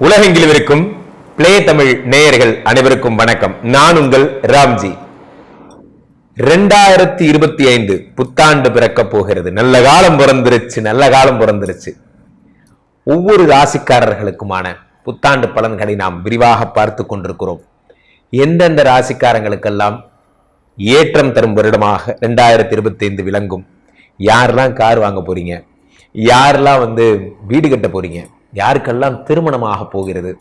உலகெங்கிலும் இருக்கும் பிளே தமிழ் நேயர்கள் அனைவருக்கும் வணக்கம். நான் உங்கள் ராம்ஜி. ரெண்டாயிரத்தி இருபத்தி ஐந்து புத்தாண்டு பிறக்க போகிறது. நல்ல காலம் பிறந்துருச்சு நல்ல காலம் பிறந்துருச்சு. ஒவ்வொரு ராசிக்காரர்களுக்குமான புத்தாண்டு பலன்களை நாம் விரிவாக பார்த்து கொண்டிருக்கிறோம். எந்தெந்த ராசிக்காரங்களுக்கெல்லாம் ஏற்றம் தரும் வருடமாக ரெண்டாயிரத்தி இருபத்தி ஐந்து விளங்கும்? யாரெல்லாம் கார் வாங்க போறீங்க? யாரெல்லாம் வந்து வீடு கட்ட போறீங்க? யாருக்கெல்லாம் திருமணமாக போகிறது?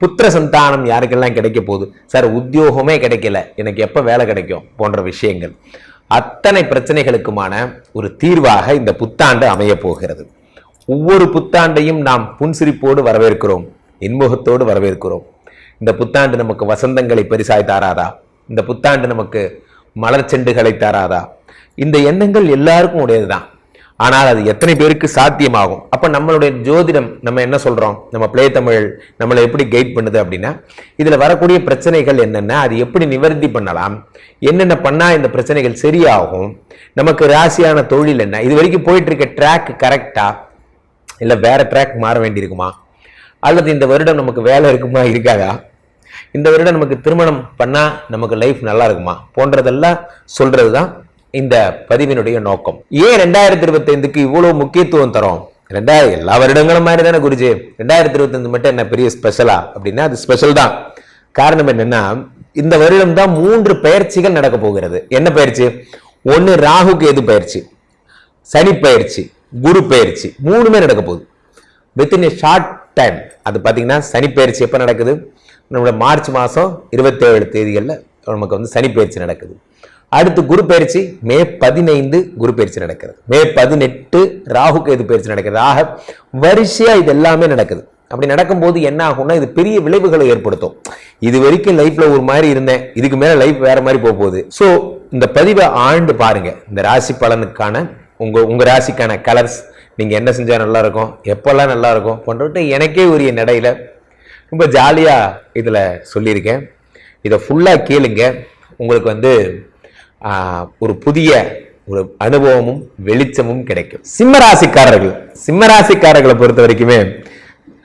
புத்திர சந்தானம் யாருக்கெல்லாம் கிடைக்க போகுது? சார் உத்தியோகமே கிடைக்கல. எனக்கு எப்போ வேலை கிடைக்கும்? போன்ற விஷயங்கள். அத்தனை பிரச்சனைகளுக்குமான ஒரு தீர்வாக இந்த புத்தாண்டு அமைய போகிறது. ஒவ்வொரு புத்தாண்டையும் நாம் புன்சிரிப்போடு வரவேற்கிறோம். இன்முகத்தோடு வரவேற்கிறோம். இந்த புத்தாண்டு நமக்கு வசந்தங்களை பெரிசாய் தாராதா? இந்த புத்தாண்டு நமக்கு மலர் செண்டுகளை தாராதா? இந்த எண்ணங்கள் எல்லாருக்கும் உடையது தான் ஆனால் அது எத்தனை பேருக்கு சாத்தியமாகும்? அப்போ நம்மளுடைய ஜோதிடம் நம்ம என்ன சொல்கிறோம் நம்ம பிளே தமிழ் நம்மளை எப்படி கைட் பண்ணுது அப்படின்னா இதில் வரக்கூடிய பிரச்சனைகள் என்னென்ன அது எப்படி நிவர்த்தி பண்ணலாம் என்னென்ன பண்ணால் இந்த பிரச்சனைகள் சரியாகும் நமக்கு ராசியான தொழில் என்ன இது வரைக்கும் போயிட்டு இருக்க ட்ராக் கரெக்டாக இல்லை வேறு ட்ராக் மாற வேண்டியிருக்குமா? அல்லது இந்த வருடம் நமக்கு வேலை இருக்குமா இருக்காதா? இந்த வருடம் நமக்கு திருமணம் பண்ணால் நமக்கு லைஃப் நல்லா இருக்குமா? போன்றதெல்லாம் சொல்கிறது தான் இந்த பதிவினுடைய நோக்கம். ஏன் ரெண்டாயிரத்தி இருபத்தி ஐந்துக்கு இவ்வளவு முக்கியத்துவம் தரோம்? ரெண்டாயிரம் எல்லா வருடங்களும் மாதிரி தானே குருஜி? ரெண்டாயிரத்தி இருபத்தி ஐந்து மட்டும் என்ன பெரிய ஸ்பெஷலா அப்படின்னா அது ஸ்பெஷல் தான். காரணம் என்னன்னா இந்த வருடம் தான் மூன்று பயிற்சிகள் நடக்க போகிறது. என்ன பயிற்சி? ஒன்னு ராகுக்கு எது பயிற்சி சனி பயிற்சி குரு பயிற்சி மூணுமே நடக்க போகுது. வித்தின் ஏ ஷார்ட் டைம் அது பார்த்தீங்கன்னா சனி பயிற்சி எப்போ நடக்குது? நம்மளோட மார்ச் மாதம் இருபத்தேழு தேதிகளில் நமக்கு வந்து சனி பயிற்சி நடக்குது. அடுத்து குரு பயிற்சி மே பதினைந்து குரு பயிற்சி நடக்கிறது. மே பதினெட்டு ராகு கேது பயிற்சி நடக்கிறது. ஆக வரிசையாக இது எல்லாமே நடக்குது. அப்படி நடக்கும்போது என்ன ஆகும்னா இது பெரிய விளைவுகளை ஏற்படுத்தும். இது வரைக்கும் லைஃப்பில் ஒரு மாதிரி இருந்தேன் இதுக்கு மேலே லைஃப் வேற மாதிரி போக போகுது. ஸோ இந்த பதிவை ஆண்டு பாருங்க. இந்த ராசி பலனுக்கான உங்கள் உங்கள் ராசிக்கான கலர்ஸ் நீங்கள் என்ன செஞ்சால் நல்லாயிருக்கும் எப்போல்லாம் நல்லாயிருக்கும் போன்றவற்றை எனக்கே உரிய நடையில் ரொம்ப ஜாலியாக இதில் சொல்லியிருக்கேன். இதை ஃபுல்லாக கேளுங்க. உங்களுக்கு வந்து ஒரு புதிய ஒரு அனுபவமும் வெளிச்சமும் கிடைக்கும். சிம்மராசிக்காரர்கள் சிம்மராசிக்காரர்களை பொறுத்த வரைக்குமே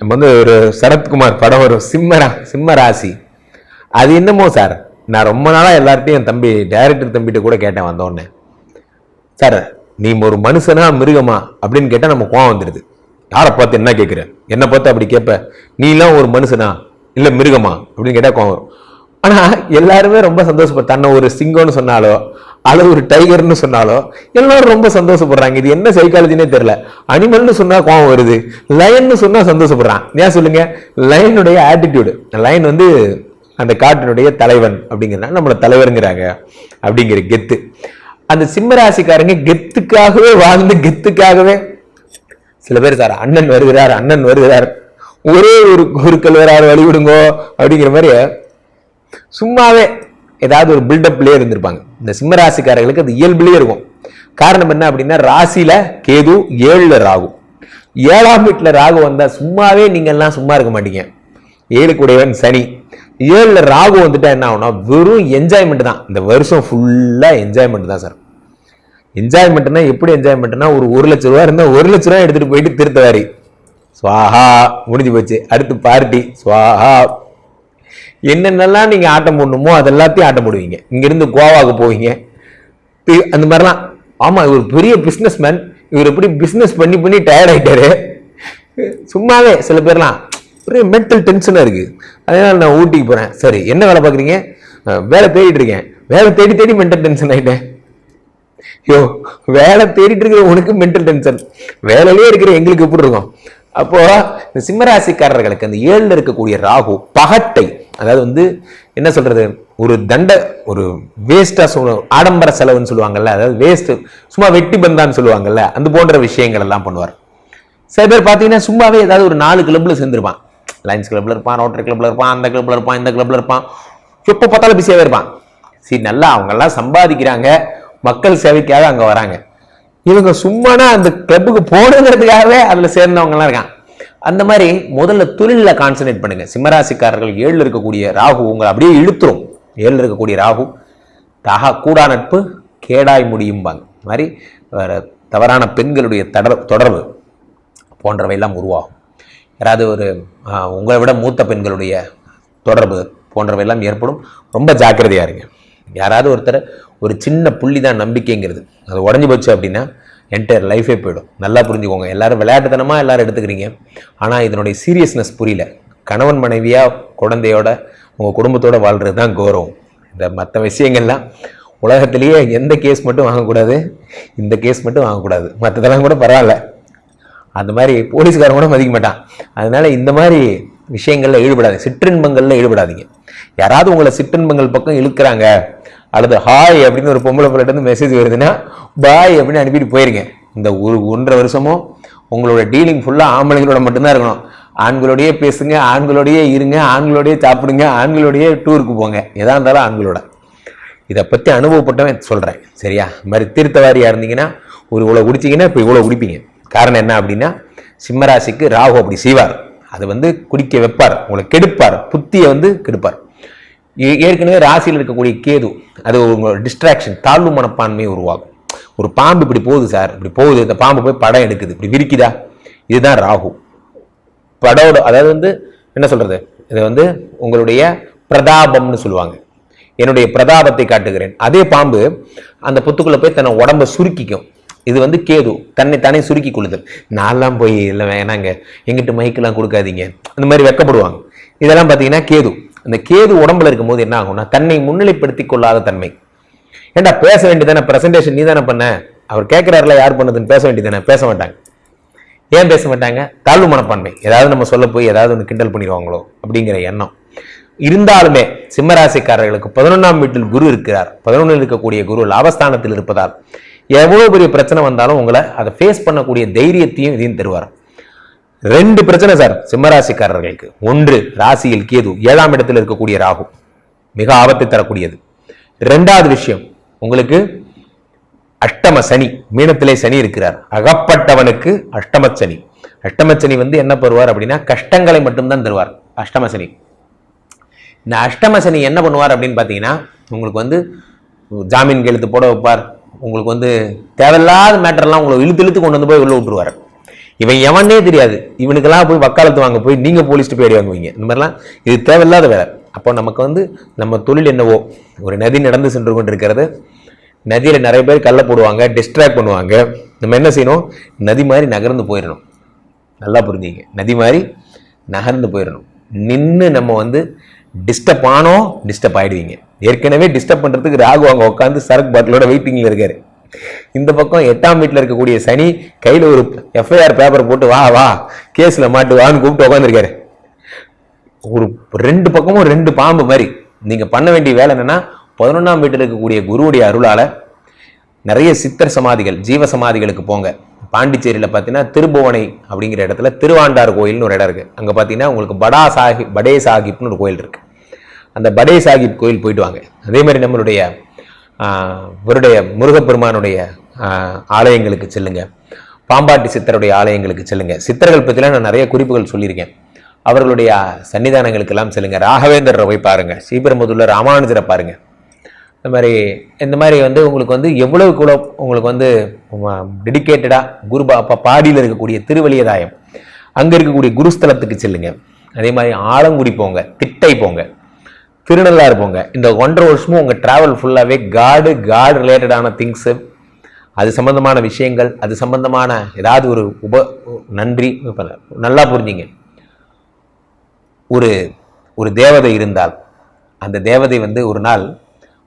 நம்ம வந்து ஒரு சரத்குமார் படம் வரும். சிம்மரா சிம்மராசி. அது என்னமோ சார் நான் ரொம்ப நாளாக எல்லார்ட்டையும் என் தம்பி டைரக்டர் தம்பிகிட்ட கூட கேட்டேன் வந்தோடனே சார் நீ ஒரு மனுஷனா மிருகமா? அப்படின்னு கேட்டால் நம்ம கோவம் வந்துடுது யாரை பார்த்து என்ன கேட்குற என்னை பார்த்து அப்படி கேட்ப நீ எல்லாம் ஒரு மனுஷனா? இல்லை மிருகமா? அப்படின்னு கேட்டால் கோவம் வரும். ஆனா எல்லாருமே ரொம்ப சந்தோஷப்படுற தன்னை ஒரு சிங்கம்னு சொன்னாலோ அல்லது ஒரு டைகர்னு சொன்னாலோ எல்லாரும் ரொம்ப சந்தோஷப்படுறாங்க. இது என்ன சைக்காலஜினே தெரியல. அனிமல்னு சொன்னா கோவம் வருது. லயன்னு சொன்னா சந்தோஷப்படுறான். ஏன் சொல்லுங்க? லயனுடைய ஆட்டிடியூடு லயன் வந்து அந்த காட்டினுடைய தலைவன் அப்படிங்கிறனா நம்மளை தலைவருங்கிறாங்க அப்படிங்கிற கெத்து. அந்த சிம்மராசிக்காரங்க கெத்துக்காகவே வாழ்ந்து கெத்துக்காகவே சில பேர் சார் அண்ணன் வருகிறார் அண்ணன் வருகிறார். ஒரே ஒரு குருக்கள் வராரு வழி விடுங்கோ அப்படிங்கிற மாதிரி சும்மாவே ஏதாவது ஒரு பில்டப்லேயே இருந்திருப்பாங்க. இந்த சிம்மராசிக்காரர்களுக்கு அது இயல்புலேயே இருக்கும். காரணம் என்ன அப்படின்னா ராசியில் கேது ஏழில் ராகு. ஏழாம் வீட்டில் ராகு வந்தால் சும்மாவே நீங்கள்லாம் சும்மா இருக்க மாட்டீங்க. ஏழு கூடையவன் சனி. ஏழில் ராகு வந்துட்டா என்ன ஆகும்னா வெறும் என்ஜாய்மெண்ட் தான். இந்த வருஷம் ஃபுல்லாக என்ஜாய்மெண்ட் தான் சார் என்ஜாய்மெண்ட்னா எப்படி என்ஜாய்மெண்ட்னா ஒரு ஒரு லட்ச ரூபா இருந்தால் ஒரு லட்ச ரூபா எடுத்துகிட்டு போயிட்டு திருத்தவாரி ஸ்வாஹா முடிஞ்சு போச்சு. அடுத்து பார்ட்டி ஸ்வாஹா என்னென்னலாம் நீங்கள் ஆட்டம் போடணுமோ அதெல்லாத்தையும் ஆட்டம் போடுவீங்க. இங்கேருந்து கோவாவுக்கு போவீங்க. அந்த மாதிரிலாம். ஆமாம் இவர் பெரிய பிஸ்னஸ் மேன் இவர் எப்படி பிஸ்னஸ் பண்ணி பண்ணி டயர்ட் ஆயிட்டாரு. சும்மாவே சில பேர்லாம் ஒரே மென்டல் டென்ஷனாக இருக்குது அதனால் நான் ஊட்டிக்கு போகிறேன் சரி என்ன வேலை பார்க்குறீங்க? வேலை தேடிட்டு இருக்கேன். வேலை தேடி தேடி மென்டல் டென்ஷன் ஆகிட்டேன் ஐயோ வேலை தேடிட்டு இருக்கிற உனக்கு மென்டல் டென்ஷன் வேலையிலே இருக்கிற எங்களுக்கு எப்படி இருக்கும்? அப்போ இந்த சிம்மராசிக்காரர்களுக்கு அந்த ஏழில் இருக்கக்கூடிய ராகு பகட்டை அதாவது வந்து என்ன சொல்றது? ஒரு தண்ட ஒரு வேஸ்டா சொல்ல ஆடம்பர செலவுன்னு சொல்லுவாங்கல்ல அதாவது வேஸ்ட் சும்மா வெட்டி பந்தான்னு சொல்லுவாங்கல்ல அந்த போன்ற விஷயங்கள் எல்லாம் பண்ணுவார். சில பேர் பார்த்தீங்கன்னா சும்மாவே ஏதாவது ஒரு நாலு கிளப்ல சேர்ந்துருப்பான். லைன்ஸ் கிளப்ல இருப்பான் ரோட்டரி கிளப்ல இருப்பான் அந்த கிளப்ல இருப்பான் இந்த கிளப்ல இருப்பான். எப்போ பார்த்தாலும் பிஸியாகவே இருப்பான். சரி நல்லா அவங்கெல்லாம் சம்பாதிக்கிறாங்க. மக்கள் சேவைக்காக அங்கே வராங்க. இவங்க சும்மானா அந்த கிளப்புக்கு போகணுங்கிறதுக்காகவே அதில் சேர்ந்தவங்கலாம் இருக்கான் அந்த மாதிரி முதல்ல தொழிலில் கான்சென்ட்ரேட் பண்ணுங்க. சிம்மராசிக்காரர்கள் ஏழில் இருக்கக்கூடிய ராகு உங்களை அப்படியே இழுத்துரும். ஏழில் இருக்கக்கூடிய ராகு தகா கூடா நட்பு கேடாய் முடியும்பாங்க. இந்த மாதிரி வேறு தவறான பெண்களுடைய தொடர் தொடர்பு போன்றவையெல்லாம் உருவாகும். யாராவது ஒரு உங்களை விட மூத்த பெண்களுடைய தொடர்பு போன்றவையெல்லாம் ஏற்படும். ரொம்ப ஜாக்கிரதையாக இருங்க. யாராவது ஒருத்தர் ஒரு சின்ன புள்ளி தான் நம்பிக்கைங்கிறது. அது உடஞ்சி போச்சு அப்படின்னா என்டையர் லைஃபே போயிடும். நல்லா புரிஞ்சுக்கோங்க. எல்லோரும் விளையாட்டுத்தனமாக எல்லோரும் எடுத்துக்கிறீங்க. ஆனால் இதனுடைய சீரியஸ்னஸ் புரியல. கணவன் மனைவியாக குழந்தையோட உங்கள் குடும்பத்தோடு வாழ்கிறது தான் கௌரவம். இந்த மற்ற விஷயங்கள்லாம் உலகத்திலேயே எந்த கேஸ் மட்டும் வாங்கக்கூடாது. இந்த கேஸ் மட்டும் வாங்கக்கூடாது. மற்றதெல்லாம் கூட பரவாயில்ல. அந்த மாதிரி போலீஸ்காரன் கூட மதிக்க மாட்டான். அதனால இந்த மாதிரி விஷயங்களில் ஈடுபடாதீங்க. சிற்றின்பங்களில் ஈடுபடாதீங்க. யாராவது உங்களை சிற்றின்பங்கள் பக்கம் இழுக்கிறாங்க அல்லது ஹாய் அப்படின்னு ஒரு பொம்பளை பிள்ளைட்டு மெசேஜ் வருதுன்னா பாய் அப்படின்னு அனுப்பிட்டு போயிருங்க. இந்த ஒரு ஒன்றரை வருஷமும் உங்களோட டீலிங் ஃபுல்லாக ஆம்பளைங்களோட மட்டும்தான் இருக்கணும். ஆண்களோடையே பேசுங்க ஆண்களோடையே இருங்க ஆண்களோடையே சாப்பிடுங்க ஆண்களோடையே டூருக்கு போங்க. எதா இருந்தாலும் ஆண்களோட. இதை பற்றி அனுபவப்பட்டவன் சொல்கிறேன் சரியா? இந்த மாதிரி தீர்த்தவாரியாக இருந்தீங்கன்னா ஒரு இவ்வளோ குடிச்சிங்கன்னா இப்போ இவ்வளோ குடிப்பீங்க. காரணம் என்ன அப்படின்னா சிம்மராசிக்கு ராகு அப்படி செய்வார். அது வந்து குடிக்க வைப்பார் உங்களை கெடுப்பார் புத்தியை வந்து கெடுப்பார். ஏற்கனவே ராசியில் இருக்கக்கூடிய கேது அது உங்களோட டிஸ்ட்ராக்ஷன் தாழ்வு மனப்பான்மையை உருவாகும். ஒரு பாம்பு இப்படி போகுது சார் இப்படி போகுது இந்த பாம்பு போய் படம் எடுக்குது இப்படி விரிக்குதா? இதுதான் ராகு. படோட அதாவது வந்து என்ன சொல்கிறது இது வந்து உங்களுடைய பிரதாபம்னு சொல்லுவாங்க. என்னுடைய பிரதாபத்தை காட்டுகிறேன். அதே பாம்பு அந்த புத்துக்குள்ளே போய் தன்னை உடம்ப சுருக்கிக்கும். இது வந்து கேது தன்னை தானே சுருக்கி கொள்ளுதல். நான்லாம் போய் இல்லை வேணாங்க எங்கிட்ட மைக்கெல்லாம் கொடுக்காதீங்க. அந்த மாதிரி வெக்கப்படுவாங்க. இதெல்லாம் பார்த்தீங்கன்னா கேது. அந்த கேது உடம்புல இருக்கும்போது என்ன ஆகும்னா தன்னை முன்னிலைப்படுத்தி கொள்ளாத தன்மை. ஏண்டா பேச வேண்டியதானே ப்ரெசன்டேஷன் நீ தானே பண்ண? அவர் கேட்குறாருல யார் பண்ணதுன்னு பேச வேண்டியதானே பேச மாட்டாங்க. ஏன் பேச மாட்டாங்க? தாழ்வு மனப்பான்மை. ஏதாவது நம்ம சொல்ல போய் ஏதாவது ஒன்று கிண்டல் பண்ணிடுவாங்களோ? அப்படிங்கிற எண்ணம். இருந்தாலுமே சிம்மராசிக்காரர்களுக்கு பதினொன்றாம் வீட்டில் குரு இருக்கிறார். பதினொன்றில் இருக்கக்கூடிய குரு லாபஸ்தானத்தில் இருப்பதால் எவ்வளோ பெரிய பிரச்சனை வந்தாலும் உங்களை அதை ஃபேஸ் பண்ணக்கூடிய தைரியத்தையும் இதையும் தருவார். ரெண்டு பிரச்சனை சார் சிம்மராசிக்காரர்களுக்கு. ஒன்று ராசியில் கேது ஏழாம் இடத்தில் இருக்கக்கூடிய ராகு. மிக ஆபத்தை தரக்கூடியது. ரெண்டாவது விஷயம் உங்களுக்கு அஷ்டம சனி மீனத்திலே சனி இருக்கிறார். அகப்பட்டவனுக்கு அஷ்டம சனி. அஷ்டம சனி வந்து என்ன பெறுவார் அப்படின்னா கஷ்டங்களை மட்டும்தான் தருவார். அஷ்டம சனி. இந்த அஷ்டம சனி என்ன பண்ணுவார் அப்படின்னு பார்த்தீங்கன்னா உங்களுக்கு வந்து ஜாமீன் கையெழுத்து போட வைப்பார். உங்களுக்கு வந்து தேவையில்லாத மேட்டர்லாம் உங்களை இழுத்து இழுத்து கொண்டு வந்து போய் உள்ள விட்டுருவார். இவன் எவனே தெரியாது. இவனுக்கெல்லாம் போய் வக்காலத்து வாங்க போய் நீங்கள் போலீஸ்ட்டு போய் அடி வாங்குவீங்க. இந்த மாதிரிலாம் இது தேவையில்லாத வேலை. அப்போ நமக்கு வந்து நம்ம தொழில் என்னவோ ஒரு நதி நடந்து சென்று கொண்டிருக்கிறது. நதியில் நிறைய பேர் கல்லை போடுவாங்க டிஸ்ட்ராக்ட் பண்ணுவாங்க. நம்ம என்ன செய்யணும்? நதி மாதிரி நகர்ந்து போயிடணும். நல்லா புரிஞ்சுங்க. நதி மாதிரி நகர்ந்து போயிடணும். நின்று நம்ம வந்து டிஸ்டர்ப் ஆனோம் டிஸ்டர்ப் ஆகிடுவீங்க ஏற்கனவே டிஸ்டர்ப் பண்ணுறதுக்கு ராகு அங்கே உட்காந்து சரக்கு பாட்டிலோட வெயிட்டிங்கில் இருக்காரு. இந்த பக்கம் எட்டாம் வீட்டில் இருக்கக்கூடிய சனி கையில் ஒரு எஃப்ஐஆர் பேப்பர் போட்டு வா வா கேஸில் மாட்டு வான்னு கூப்பிட்டு உட்காந்துருக்காரு ஒரு ரெண்டு பக்கமும் ரெண்டு பாம்பு மாதிரி. நீங்க பண்ண வேண்டிய வேலை என்னன்னா பதினொன்றாம் வீட்டில் இருக்கக்கூடிய குருவுடைய அருளால நிறைய சித்தர் சமாதிகள் ஜீவ சமாதிகளுக்கு போங்க. பாண்டிச்சேரியில் பார்த்தீங்கன்னா திருபுவனை அப்படிங்கிற இடத்துல திருவாண்டார் கோயில்னு ஒரு இடம் இருக்கு. அங்கே பார்த்தீங்கன்னா உங்களுக்கு படா சாஹிப் படே சாஹிப்னு ஒரு கோயில் இருக்கு. அந்த படே சாஹிப் கோயில் போயிட்டு வாங்க. அதே மாதிரி நம்மளுடைய இவருடைய முருகப்பெருமானுடைய ஆலயங்களுக்கு செல்லுங்க. பாம்பாட்டி சித்தருடைய ஆலயங்களுக்கு செல்லுங்க. சித்தர்கள் பற்றிலாம் நான் நிறைய குறிப்புகள் சொல்லியிருக்கேன். அவர்களுடைய சன்னிதானங்களுக்கெல்லாம் செல்லுங்க. ராகவேந்தரை போய் பாருங்கள் ஸ்ரீபெரும்புதூர்ல ராமானுஜரை பாருங்கள் இந்த மாதிரி இந்த மாதிரி வந்து உங்களுக்கு வந்து எவ்வளவு கூட உங்களுக்கு வந்து டெடிக்கேட்டடாக குரு பா பாடியில் இருக்கக்கூடிய திருவலியதாயம் அங்கே இருக்கக்கூடிய குருஸ்தலத்துக்கு செல்லுங்க. அதே மாதிரி ஆலங்குடி போங்க. திட்டை போங்க. திருநள்ளாறு போங்க இந்த ஒன்றரை வருஷமும் உங்கள் ட்ராவல் ஃபுல்லாகவே காடு காடு ரிலேட்டடான திங்ஸு அது சம்பந்தமான விஷயங்கள் அது சம்பந்தமான ஏதாவது ஒரு உப நன்றி நல்லா புரிஞ்சிங்க. ஒரு ஒரு தேவதை இருந்தால் அந்த தேவதை வந்து ஒரு நாள்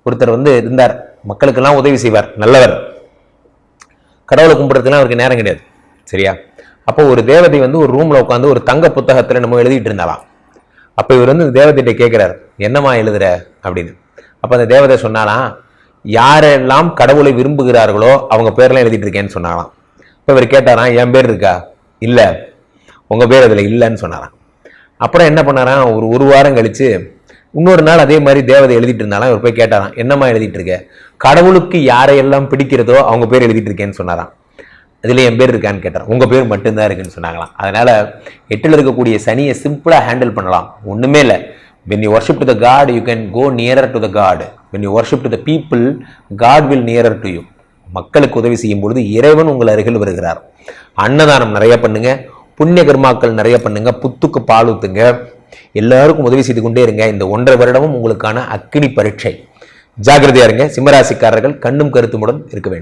ஒருத்தர் வந்து இருந்தார். மக்களுக்கெல்லாம் உதவி செய்வார் நல்லவர். கடவுளை கும்பிட்றதுலாம் அவருக்கு நேரம் கிடையாது சரியா? அப்போ ஒரு தேவதை வந்து ஒரு ரூம்ல உட்காந்து ஒரு தங்க புத்தகத்துல நம்ம எழுதிட்டு இருந்தாலாம். அப்போ இவர் வந்து தேவதையிட்ட தேவதைகிட்ட கேட்குறாரு என்னம்மா எழுதுற? அப்படின்னு. அப்போ அந்த தேவதை சொன்னாலாம் யாரெல்லாம் கடவுளை விரும்புகிறார்களோ அவங்க பேர்லாம் எழுதிட்டு இருக்கேன்னு சொன்னாலாம். இப்போ இவர் கேட்டாராம் என் பேர் இருக்கா? இல்லை. உங்கள் பேர் அதில் இல்லைன்னு சொன்னாராம். அப்புறம் என்ன பண்ணாராம் ஒரு ஒரு வாரம் கழிச்சு இன்னொரு நாள் அதே மாதிரி தேவதை எழுதிட்டு இருந்தாலும் இவர் போய் கேட்டாராம் என்னம்மா எழுதிட்டு இருக்க? கடவுளுக்கு யாரையெல்லாம் பிடிக்கிறதோ அவங்க பேர் எழுதிட்டு இருக்கேன்னு சொன்னாராம். அதில் என் பேர் இருக்கான்னு கேட்டார் உங்கள் பேர் மட்டும்தான் இருக்குன்னு சொன்னாங்களாம். அதனால் எட்டில் இருக்கக்கூடிய சனியை சிம்பிளாக ஹேண்டில் பண்ணலாம். ஒன்றுமே இல்லை. When you worship to the God you can go nearer to the God when you worship to the people God will nearer to you மக்களுக்கு உதவி செய்யும் பொழுது இறைவன் உங்கள் அருகில் வருகிறார். அன்னதானம் நிறைய பண்ணுங்க. புண்ணிய கர்மாக்கள் நிறைய பண்ணுங்க. புத்துக்கு பால் ஊத்துங்க. எல்லாருக்கும் உதவி செய்து கொண்டே இருங்க. இந்த ஒன்றரை வருடமும் உங்களுக்கான அக்கினி பரீட்சை. ஜாகிரதையா இருங்க. சிம்மராசிக்காரர்கள் கண்ணும் கருத்துமுடன் இருக்க வேண்டும்.